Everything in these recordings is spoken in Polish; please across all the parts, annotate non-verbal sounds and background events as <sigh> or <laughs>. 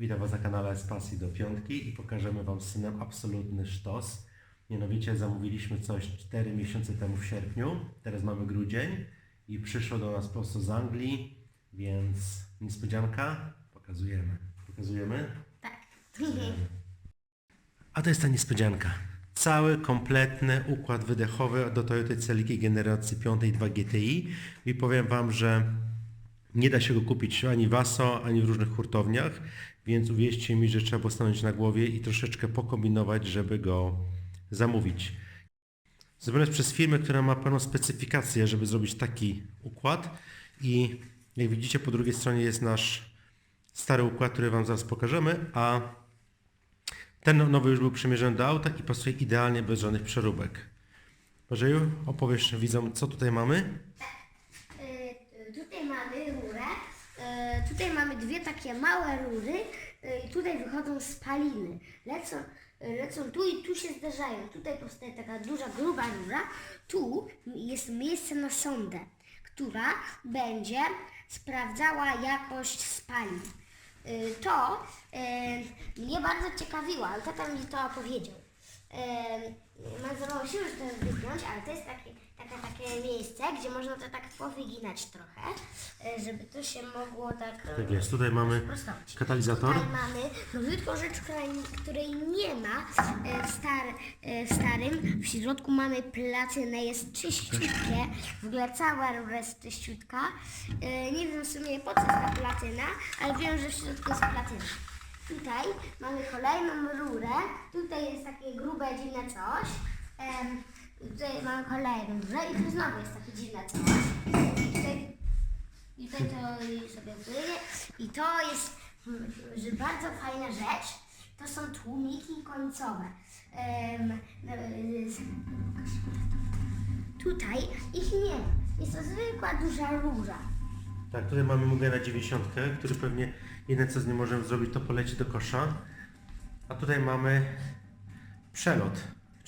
Witam Was na kanale z pasji do piątki i pokażemy Wam z synem absolutny sztos. Mianowicie zamówiliśmy coś 4 miesiące temu w sierpniu, teraz mamy grudzień i przyszło do nas prosto z Anglii, więc niespodzianka, pokazujemy. Pokazujemy? Tak. <laughs> A to jest ta niespodzianka. Cały kompletny układ wydechowy do Toyota Celica generacji 5 2 GTI i powiem Wam, że nie da się go kupić ani w ASO, ani w różnych hurtowniach, więc uwierzcie mi, że trzeba było stanąć na głowie i troszeczkę pokombinować, żeby go zamówić. Zrobione jest przez firmę, która ma pełną specyfikację, żeby zrobić taki układ i jak widzicie po drugiej stronie jest nasz stary układ, który Wam zaraz pokażemy, a ten nowy już był przymierzony do auta i pasuje idealnie bez żadnych przeróbek. Bożeju, opowiesz widzom, co tutaj mamy? Y, Tutaj mamy rurę. y, Tutaj mamy dwie takie małe rury y, i tutaj wychodzą spaliny. Lecą, y, lecą tu i tu się zderzają. Tutaj powstaje taka duża, gruba rura. Tu jest miejsce na sondę, która będzie sprawdzała jakość spalin. Y, To mnie bardzo ciekawiło, ale tata mi to opowiedział. Mam za mało siły, żeby to wypiąć, ale to jest takie, taka, takie miejsce, gdzie można to tak powyginać trochę, yy, żeby to się mogło tak e, Tak jest, tutaj mamy katalizator. Tutaj mamy nowiutką rzecz, której, której nie ma e, w, star, e, w starym. W środku mamy placynę, jest czyściutkie. W ogóle cała rura jest czyściutka. E, Nie wiem w sumie po co jest ta platyna, ale wiem, że w środku jest platyna. Tutaj mamy kolejną rurę. Tutaj jest takie grube, dziwne coś. Em, Tutaj mamy kolejną rurę i tu znowu jest takie dziwne coś. I tutaj i tutaj to sobie płynie. I to jest że bardzo fajna rzecz. To są tłumiki końcowe. Z- tutaj ich nie ma. Jest to zwykła duża rura. Tak, tutaj mamy Mugera 90, który pewnie jedyne co z nim możemy zrobić to poleci do kosza. A tutaj mamy przelot.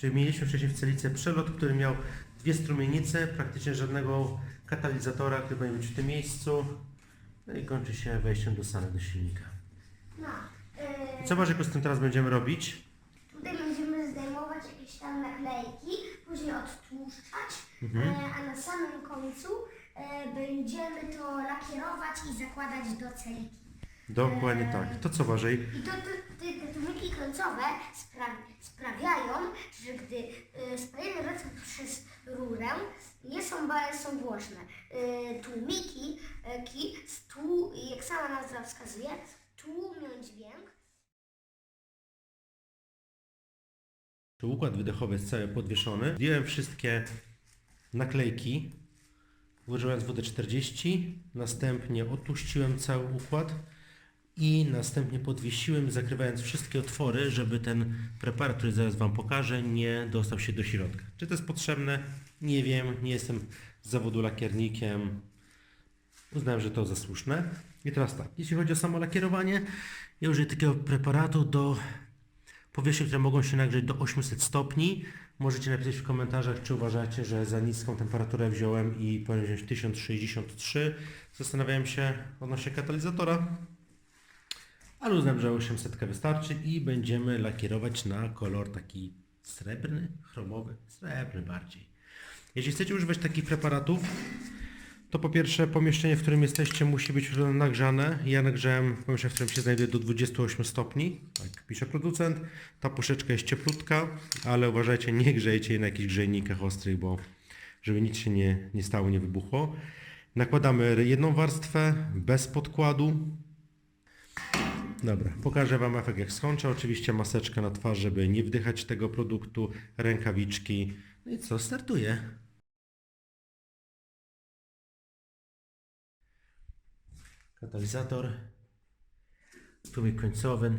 Czyli mieliśmy wcześniej w celice przelot, który miał dwie strumienice, praktycznie żadnego katalizatora, który będzie być w tym miejscu. No i kończy się wejściem do sali do silnika. No. I co Marzyku z tym teraz będziemy robić? Tutaj będziemy zdejmować jakieś tam naklejki, później odtłuszczać, Mhm. e, a na samym końcu e, będziemy to lakierować i zakładać do celiki. Dokładnie tak. To co Bożej? I to, to, te, te tłumiki końcowe spra sprawiają, że gdy y, spaliny lecą przez rurę, nie są, są głośne. Y, tłumiki, y, ki, stu, jak sama nazwa wskazuje, tłumią dźwięk. Układ wydechowy jest cały podwieszony. Zdjąłem wszystkie naklejki, używając WD-40, następnie odpuściłem cały układ i następnie podwiesiłem, zakrywając wszystkie otwory, żeby ten preparat, który zaraz Wam pokażę, nie dostał się do środka. Czy to jest potrzebne? Nie wiem, nie jestem z zawodu lakiernikiem. Uznałem, że to za słuszne. I teraz tak, jeśli chodzi o samo lakierowanie, ja użyję takiego preparatu do powierzchni, które mogą się nagrzeć do 800 stopni. Możecie napisać w komentarzach, czy uważacie, że za niską temperaturę wziąłem i powinien wziąć 1063. Zastanawiałem się odnośnie katalizatora, ale uznałem, że 800 wystarczy i będziemy lakierować na kolor taki srebrny, chromowy, srebrny bardziej. Jeśli chcecie używać takich preparatów, to po pierwsze pomieszczenie, w którym jesteście musi być nagrzane. Ja nagrzałem pomieszczenie, w którym się znajduję do 28 stopni, tak pisze producent. Ta puszeczka jest cieplutka, ale uważajcie, nie grzejcie jej na jakichś grzejnikach ostrych, bo żeby nic się nie, nie stało, nie wybuchło. Nakładamy jedną warstwę bez podkładu. Dobra, pokażę Wam efekt jak skończę. Oczywiście maseczka na twarz, żeby nie wdychać tego produktu, rękawiczki. No i co, startuję. Katalizator, tłumik końcowy.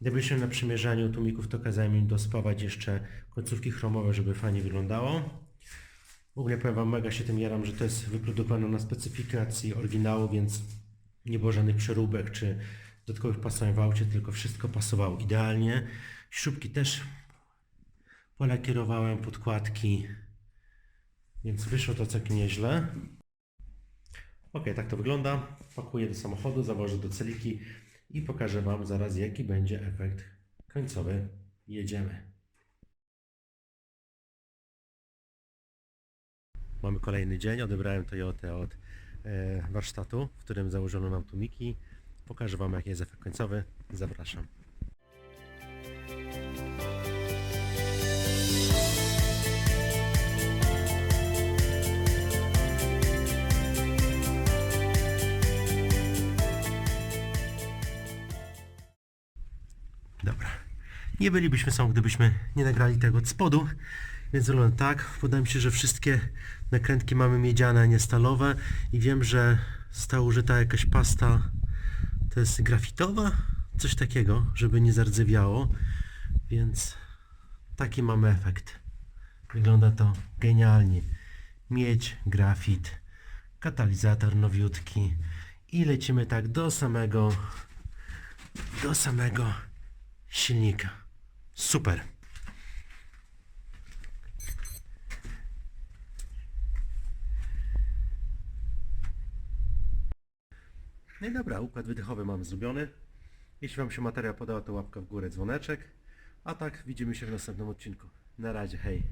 Gdy byliśmy na przymierzaniu tłumików, to kazałem im dospawać jeszcze końcówki chromowe, żeby fajnie wyglądało. W ogóle powiem Wam, mega się tym jaram, że to jest wyprodukowane na specyfikacji oryginału, więc nie było żadnych przeróbek czy dodatkowych pasowań w aucie, tylko wszystko pasowało idealnie. Śrubki też polakierowałem, podkładki, więc wyszło to całkiem nieźle. Ok, tak to wygląda. Pakuję do samochodu, zawożę do celiki i pokażę Wam zaraz jaki będzie efekt końcowy. Jedziemy. Mamy kolejny dzień, odebrałem Toyotę od warsztatu, w którym założono nam tłumiki. Pokażę Wam jaki jest efekt końcowy. Zapraszam. Dobra. Nie bylibyśmy są, gdybyśmy nie nagrali tego od spodu. Więc wygląda tak. Wydaje mi się, że wszystkie nakrętki mamy miedziane, a nie stalowe. I wiem, że została użyta jakaś pasta. To jest grafitowa? Coś takiego, żeby nie zardzewiało. Więc taki mamy efekt. Wygląda to genialnie. Miedź, grafit, katalizator nowiutki. I lecimy tak do samego do samego silnika. Super. No i dobra, układ wydechowy mamy zrobiony. Jeśli Wam się materiał podoba, to łapka w górę, dzwoneczek. A tak, widzimy się w następnym odcinku. Na razie, hej.